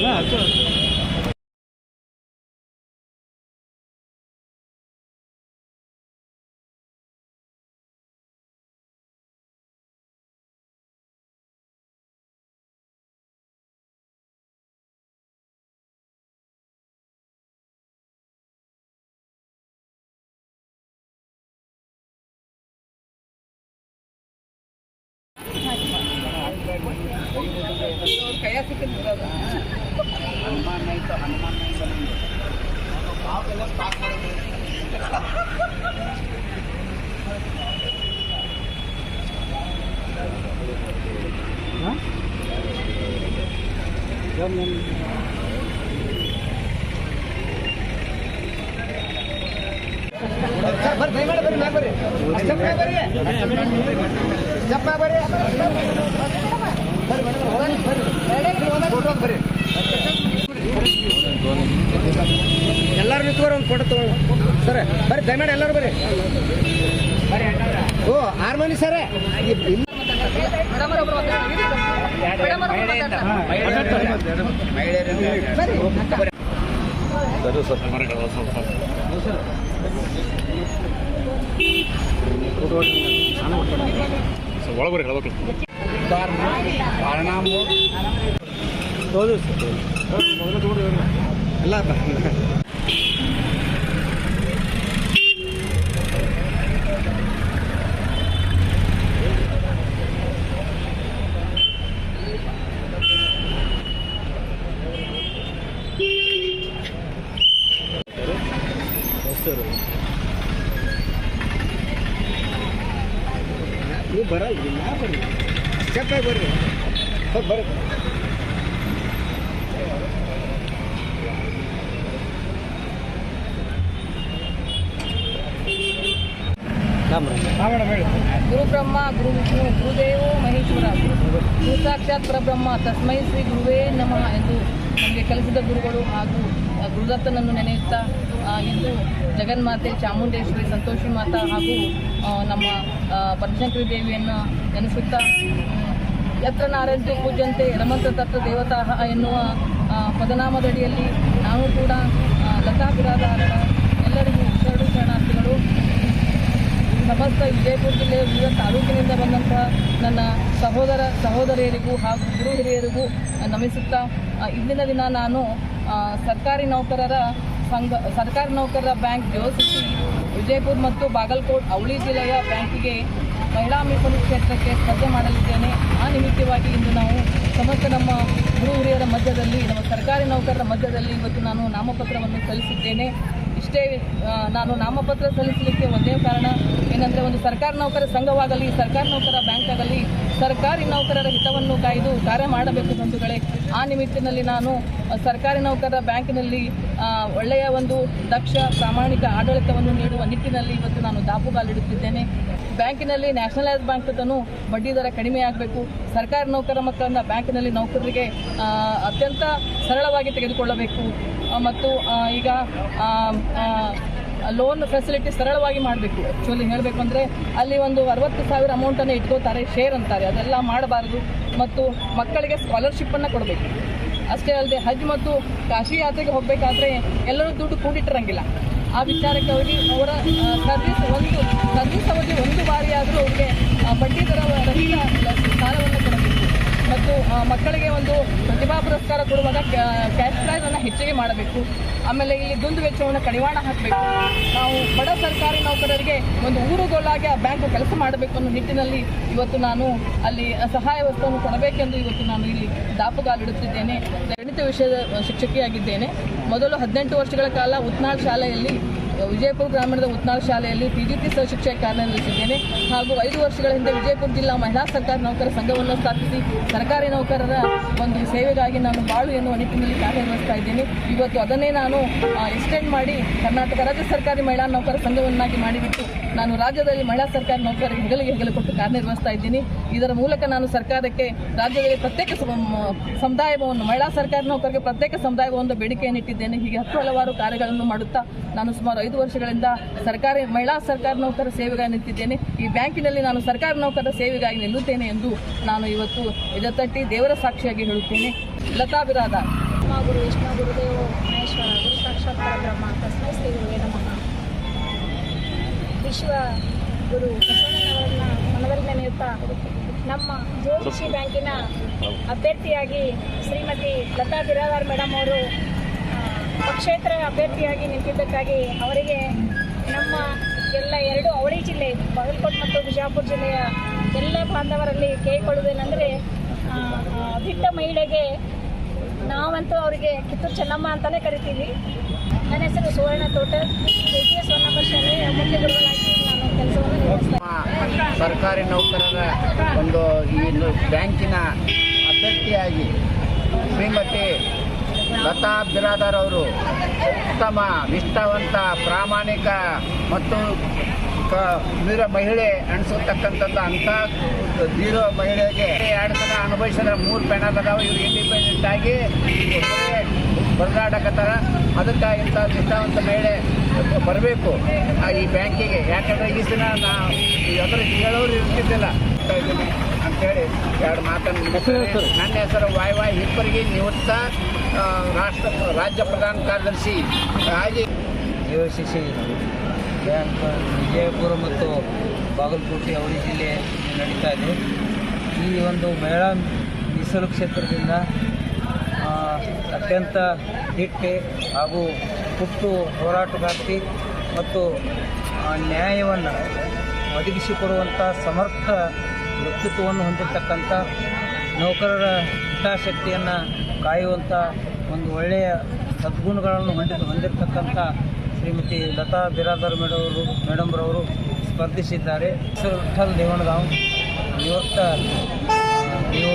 Nah, Hanuman नहीं तो अच्छा बस नहीं बड़े बड़े मैं बड़े अच्छा मैं बड़े जब मैं बड़े ನಿಂತ್ಕೋರಿ ಒಂದು ಫೋಟೋ ತಗೊಳ್ಳಿ ಸರ್ ಬರ್ರಿ ದಯಮಾಡಿ ಎಲ್ಲರೂ ಬರ್ರಿ. ಓ ಆರು ಮಂದಿ ಸರ್. ಒಳಬರಿ ಹೇಳ್ಬೇಕು ಹೌದು ಎಲ್ಲ ಬರಲ್ಲ ನಾ ಬರ್ರಿ. ಬರ್ರಿ. ಗುರು ಬ್ರಹ್ಮ ಗುರು ವಿಷ್ಣು ಗುರುದೇವೋ ಮಹೇಶ್ವರ. ಗುರು ಸಾಕ್ಷಾತ್ ಪರಬ್ರಹ್ಮ ತಸ್ಮೈ ಶ್ರೀ ಗುರುವೇ ನಮಃ ಎಂದು ನಮಗೆ ಕಲಿಸಿದ ಗುರುಗಳು ಹಾಗೂ ಗುರುದತ್ತನನ್ನು ನೆನೆಯುತ್ತಾ ಇಂದು ಜಗನ್ಮಾತೆ ಚಾಮುಂಡೇಶ್ವರಿ ಸಂತೋಷಿ ಮಾತಾ ಹಾಗೂ ನಮ್ಮ ಆ, ದೇವಿಯನ್ನು ನೆನೆಸುತ್ತಾ ಯತ್ರ ನಾರಾಯಣ ಪೂಜ್ಯಂತೆ ರಮಂತ ತತ್ವ ದೇವತಾ ಎನ್ನುವ ಪದನಾಮದಡಿಯಲ್ಲಿ ನಾವು ಕೂಡ ಲತಾ ಬಿರಾದಾರರ ಎಲ್ಲರಿಗೂ ಶರಣು ಶರಣಾರ್ಥಿಗಳು. ಸಮಸ್ತ ವಿಜಯಪುರ ಜಿಲ್ಲೆಯ ವಿವಿಧ ತಾಲೂಕಿನಿಂದ ಬಂದಂತಹ ನನ್ನ ಸಹೋದರ ಸಹೋದರಿಯರಿಗೂ ಹಾಗೂ ಗುರು ಹಿರಿಯರಿಗೂ ನಮಿಸುತ್ತಾ ಇಂದಿನ ದಿನ ನಾನು ಸರ್ಕಾರಿ ನೌಕರರ ಸಂಘ, ಸರ್ಕಾರಿ ನೌಕರರ ಬ್ಯಾಂಕ್ ಜೋಸಿಸಿ, ವಿಜಯಪುರ ಮತ್ತು ಬಾಗಲಕೋಟ್ ಅವಳಿ ಜಿಲ್ಲೆಯ ಬ್ಯಾಂಕಿಗೆ ಮಹಿಳಾ ಮೀಸಲು ಕ್ಷೇತ್ರಕ್ಕೆ ಸ್ಪರ್ಧೆ ಮಾಡಲಿದ್ದೇನೆ. ಆ ನಿಮಿತ್ತವಾಗಿ ಇಂದು ನಾವು ಸಮಸ್ತ ನಮ್ಮ ಗುರು ಹಿರಿಯರ ಮಧ್ಯದಲ್ಲಿ, ನಮ್ಮ ಸರ್ಕಾರಿ ನೌಕರರ ಮಧ್ಯದಲ್ಲಿ ಇವತ್ತು ನಾನು ನಾಮಪತ್ರವನ್ನು ಸಲ್ಲಿಸಿದ್ದೇನೆ. ಇಷ್ಟೇ ನಾನು ನಾಮಪತ್ರ ಸಲ್ಲಿಸಲಿಕ್ಕೆ ಒಂದೇ ಕಾರಣ ಏನಂದರೆ ಒಂದು ಸರ್ಕಾರಿ ನೌಕರ ಸಂಘವಾಗಲಿ, ಸರ್ಕಾರಿ ನೌಕರ ಬ್ಯಾಂಕ್ ಆಗಲಿ ಸರ್ಕಾರಿ ನೌಕರರ ಹಿತವನ್ನು ಕಾಯ್ದು ಕಾರ್ಯ ಮಾಡಬೇಕು ಬಂಧುಗಳೇ. ಆ ನಿಮಿತ್ತಿನಲ್ಲಿ ನಾನು ಸರ್ಕಾರಿ ನೌಕರರ ಬ್ಯಾಂಕಿನಲ್ಲಿ ಒಳ್ಳೆಯ ಒಂದು ದಕ್ಷ ಪ್ರಾಮಾಣಿಕ ಆಡಳಿತವನ್ನು ನೀಡುವ ನಿಟ್ಟಿನಲ್ಲಿ ಇವತ್ತು ನಾನು ದಾಪುಗಾಲಿಡುತ್ತಿದ್ದೇನೆ ಬ್ಯಾಂಕಿನಲ್ಲಿ ನ್ಯಾಷನಲೈಸ್ ಬ್ಯಾಂಕ್ ಬಡ್ಡಿ ದರ ಕಡಿಮೆ ಆಗಬೇಕು. ಸರ್ಕಾರಿ ನೌಕರ ಮಕ್ಕಳನ್ನು ಬ್ಯಾಂಕಿನಲ್ಲಿ ನೌಕರರಿಗೆ ಅತ್ಯಂತ ಸರಳವಾಗಿ ತೆಗೆದುಕೊಳ್ಳಬೇಕು. ಮತ್ತು ಈಗ ಲೋನ್ ಫೆಸಿಲಿಟಿ ಸರಳವಾಗಿ ಮಾಡಬೇಕು. ಆ್ಯಕ್ಚುಲಿ ಹೇಳಬೇಕು ಅಂದರೆ, ಅಲ್ಲಿ ಒಂದು ಅರವತ್ತು ಸಾವಿರ ಅಮೌಂಟನ್ನು ಇಟ್ಕೋತಾರೆ ಶೇರ್ ಅಂತಾರೆ. ಅದೆಲ್ಲ ಮಾಡಬಾರ್ದು. ಮತ್ತು ಮಕ್ಕಳಿಗೆ ಸ್ಕಾಲರ್ಶಿಪ್ಪನ್ನು ಕೊಡಬೇಕು. ಅಷ್ಟೇ ಅಲ್ಲದೆ ಹಜ್ ಮತ್ತು ಕಾಶಿ ಯಾತ್ರೆಗೆ ಹೋಗಬೇಕಾದ್ರೆ ಎಲ್ಲರೂ ದುಡ್ಡು ಕೂಡಿಟ್ಟಿರಂಗಿಲ್ಲ. ಆ ವಿಚಾರಕ್ಕೆ ಅವರಿಗೆ ಅವರ ಸರ್ವಿಸ್ ಒಂದು, ಸರ್ವಿಸ್ ಅವಧಿ ಒಂದು ಬಾರಿಯಾದರೂ ಅವರಿಗೆ ಬಡ್ಡಿ ದರ ರಹಿತ ಸಾಲವನ್ನು ಕೊಡಬೇಕು. ಮಕ್ಕಳಿಗೆ ಒಂದು ಪ್ರತಿಭಾ ಪುರಸ್ಕಾರ ಕೊಡುವಾಗ ಕ್ಯಾಶ್ ಪ್ರೈಸನ್ನು ಹೆಚ್ಚಿಗೆ ಮಾಡಬೇಕು. ಆಮೇಲೆ ಇಲ್ಲಿ ದುಂದು ವೆಚ್ಚವನ್ನು ಕಡಿವಾಣ ಹಾಕಬೇಕು. ನಾವು ಬಡ ಸರ್ಕಾರಿ ನೌಕರರಿಗೆ ಒಂದು ಊರುಗೊಳಾಗಿ ಆ ಬ್ಯಾಂಕು ಕೆಲಸ ಮಾಡಬೇಕು ಅನ್ನೋ ನಿಟ್ಟಿನಲ್ಲಿ ಇವತ್ತು ನಾನು ಅಲ್ಲಿ ಸಹಾಯ ವಸ್ತುವನ್ನು ಕೊಡಬೇಕೆಂದು ಇವತ್ತು ನಾನು ಇಲ್ಲಿ ದಾಪುಗಾಲಿಡುತ್ತಿದ್ದೇನೆ ಗಣಿತ ವಿಷಯದ ಶಿಕ್ಷಕಿಯಾಗಿದ್ದೇನೆ. ಮೊದಲು ಹದಿನೆಂಟು ವರ್ಷಗಳ ಕಾಲ ಉತ್ನಾಳ್ ಶಾಲೆಯಲ್ಲಿ ವಿಜಯಪುರ ಗ್ರಾಮೀಣದ ಉತ್ನಾಳ ಶಾಲೆಯಲ್ಲಿ ಪಿ ಜಿ ಶಿಕ್ಷಕ ಕಾರ್ಯನಿರ್ವಹಿಸಿದ್ದೇನೆ. ಹಾಗೂ ಐದು ವರ್ಷಗಳ ಹಿಂದೆ ವಿಜಯಪುರ ಜಿಲ್ಲಾ ಮಹಿಳಾ ಸರ್ಕಾರಿ ನೌಕರ ಸಂಘವನ್ನು ಸ್ಥಾಪಿಸಿ ಸರ್ಕಾರಿ ನೌಕರರ ಒಂದು ಸೇವೆಗಾಗಿ ನಾನು ಬಾಳು ಎನ್ನುವ ನಿಟ್ಟಿನಲ್ಲಿ ಕಾರ್ಯನಿರ್ವಹಿಸ್ತಾ ಇದ್ದೇನೆ. ಇವತ್ತು ಅದನ್ನೇ ನಾನು ಎಕ್ಸ್ಟೆಂಡ್ ಮಾಡಿ ಕರ್ನಾಟಕ ರಾಜ್ಯ ಸರ್ಕಾರಿ ಮಹಿಳಾ ನೌಕರ ಸಂಘವನ್ನಾಗಿ ಮಾಡಿಬಿಟ್ಟು ನಾನು ರಾಜ್ಯದಲ್ಲಿ ಮಹಿಳಾ ಸರ್ಕಾರ ನೌಕರರಿಗೆ ಹೆಗಲಿಗೆ ಹೆಗಲು ಕೊಟ್ಟು ಕಾರ್ಯನಿರ್ವಹಿಸ್ತಾ ಇದ್ದೀನಿ. ಇದರ ಮೂಲಕ ನಾನು ಸರ್ಕಾರಕ್ಕೆ, ರಾಜ್ಯದಲ್ಲಿ ಪ್ರತ್ಯೇಕ ಸಮುದಾಯವನ್ನು, ಮಹಿಳಾ ಸರ್ಕಾರಿ ನೌಕರಿಗೆ ಪ್ರತ್ಯೇಕ ಸಮುದಾಯ ಭವನದ ಬೇಡಿಕೆಯನ್ನು ಇಟ್ಟಿದ್ದೇನೆ. ಹೀಗೆ ಹತ್ತು ಹಲವಾರು ಕಾರ್ಯಗಳನ್ನು ಮಾಡುತ್ತಾ ನಾನು ಸುಮಾರು ಐದು ವರ್ಷಗಳಿಂದ ಸರ್ಕಾರಿ, ಮಹಿಳಾ ಸರ್ಕಾರ ನೌಕರ ಸೇವೆಗಾಗಿ ನಿಂತಿದ್ದೇನೆ. ಈ ಬ್ಯಾಂಕಿನಲ್ಲಿ ನಾನು ಸರ್ಕಾರಿ ನೌಕರರ ಸೇವೆಗಾಗಿ ನಿಲ್ಲುತ್ತೇನೆ ಎಂದು ನಾನು ಇವತ್ತು ಎದೆತಟ್ಟಿ ದೇವರ ಸಾಕ್ಷಿಯಾಗಿ ಹೇಳುತ್ತೇನೆ. ಲತಾ ಬಿರಾದ ಬ್ರಹ್ಮ ಗುರು ವಿಷ್ಣು ಗುರುದೇವೋ ಮಹೇಶ್ವರ, ಗುರು ಸಾಕ್ಷಾತ್ ಪರಬ್ರಹ್ಮ. ತಸ್ಮೈ ವಿಶ್ವ ಗುರು ಬಸವಣ್ಣನವರನ್ನ ಮನದಲ್ಲಿ ನೀಡುತ್ತಾ ನಮ್ಮ ಜೋಶಿ ಬ್ಯಾಂಕಿನ ಅಭ್ಯರ್ಥಿಯಾಗಿ ಶ್ರೀಮತಿ ಲತಾ ಬಿರಾದಾರ್ ಮೇಡಮ್ ಅವರು ಪಕ್ಷೇತರ ಅಭ್ಯರ್ಥಿಯಾಗಿ ನಿಂತಿದ್ದಕ್ಕಾಗಿ ಅವರಿಗೆ ನಮ್ಮ ಎಲ್ಲ ಎರಡು ಅವಳಿ ಜಿಲ್ಲೆ, ಬಾಗಲಕೋಟೆ ಮತ್ತು ಬಿಜಾಪುರ ಜಿಲ್ಲೆಯ ಎಲ್ಲ ಬಾಂಧವರಲ್ಲಿ ಕೇಳಿಕೊಳ್ಳುವುದೇನೆಂದರೆ ಬಿಟ್ಟ ಮಹಿಳೆಗೆ ನಾವಂತೂ ಅವರಿಗೆ ಕಿತ್ತೂರು ಚೆನ್ನಮ್ಮ ಅಂತಲೇ ಕರಿತೀವಿ. ನನ್ನ ಹೆಸರು ಸುವರ್ಣ ತೋಟ. ಕೆ ಸರ್ಕಾರಿ ನೌಕರರ ಒಂದು ಈ ಬ್ಯಾಂಕಿನ ಅಭ್ಯರ್ಥಿಯಾಗಿ ಶ್ರೀಮತಿ ಲತಾ ಬಿರಾದರ್ ಅವರು ಉತ್ತಮ, ನಿಷ್ಠಾವಂತ, ಪ್ರಾಮಾಣಿಕ ಮತ್ತು ವೀರ ಮಹಿಳೆ ಅನಿಸತಕ್ಕಂಥದ್ದು ಅಂಥ ವೀರ ಮಹಿಳೆಗೆ ಎರಡು ಸಲ ಅನುಭವಿಸಿದ್ರೆ ಮೂರು ಪೆನಲ್ ಅದಾವೆ. ಇವರು ಇಂಡಿಪೆಂಡೆಂಟ್ ಆಗಿ ಒಬ್ಬರೇ ಬರದಾಡಕತ್ತಾರ ಅದಕ್ಕೆ ಇಂಥ ನಿಷ್ಠಾವಂತ ಮಹಿಳೆ ಬರಬೇಕು ಈ ಬ್ಯಾಂಕಿಗೆ. ಯಾಕಂದ್ರೆ ಈ ದಿನ ನಾ ಅದರ ಹೇಳೋರು ಇರ್ತಿದ್ದಿಲ್ಲ. ಅಂತೇಳಿ ಎರಡು ಮಾತನ್ನು. ನನ್ನ ಹೆಸರು ವಾಯ್ ವಾಯ್ ಹಿಪ್ಪರಿಗೆ ನಿವೃತ್ತ ರಾಷ್ಟ್ರ ರಾಜ್ಯ ಪ್ರಧಾನ ಕಾರ್ಯದರ್ಶಿ. ಹಾಗೆ ಯೋಚಿಸಿ ಬ್ಯಾಂಕ್ ವಿಜಯಪುರ ಮತ್ತು ಬಾಗಲಕೋಟೆ ಅವಳಿ ಜಿಲ್ಲೆ ನಡೀತಾ ಇದೆ. ಈ ಒಂದು ಮಹಿಳಾ ಮೀಸಲು ಕ್ಷೇತ್ರದಿಂದ ಅತ್ಯಂತ ಹಿಟ್ಟೆ ಹಾಗೂ ಹುಟ್ಟು ಹೋರಾಟಗಾರ್ತಿ ಮತ್ತು ನ್ಯಾಯವನ್ನು ಒದಗಿಸಿಕೊಡುವಂಥ ಸಮರ್ಥ ವ್ಯಕ್ತಿತ್ವವನ್ನು ಹೊಂದಿರತಕ್ಕಂಥ ನೌಕರರ ಹಿತಾಸಕ್ತಿಯನ್ನು ಕಾಯುವಂಥ ಒಂದು ಒಳ್ಳೆಯ ಸದ್ಗುಣಗಳನ್ನು ಹೊಂದಿ ಹೊಂದಿರತಕ್ಕಂಥ ಶ್ರೀಮತಿ ಲತಾ ಬಿರಾದರ್ ಮೇಡವರು ಮೇಡಮ್ರವರು ಸ್ಪರ್ಧಿಸಿದ್ದಾರೆ. ಹೆಸರು ವಿಠಲ್ ದೇವಣಗಾಂವ್ ನಿವೃತ್ತ ನೀವು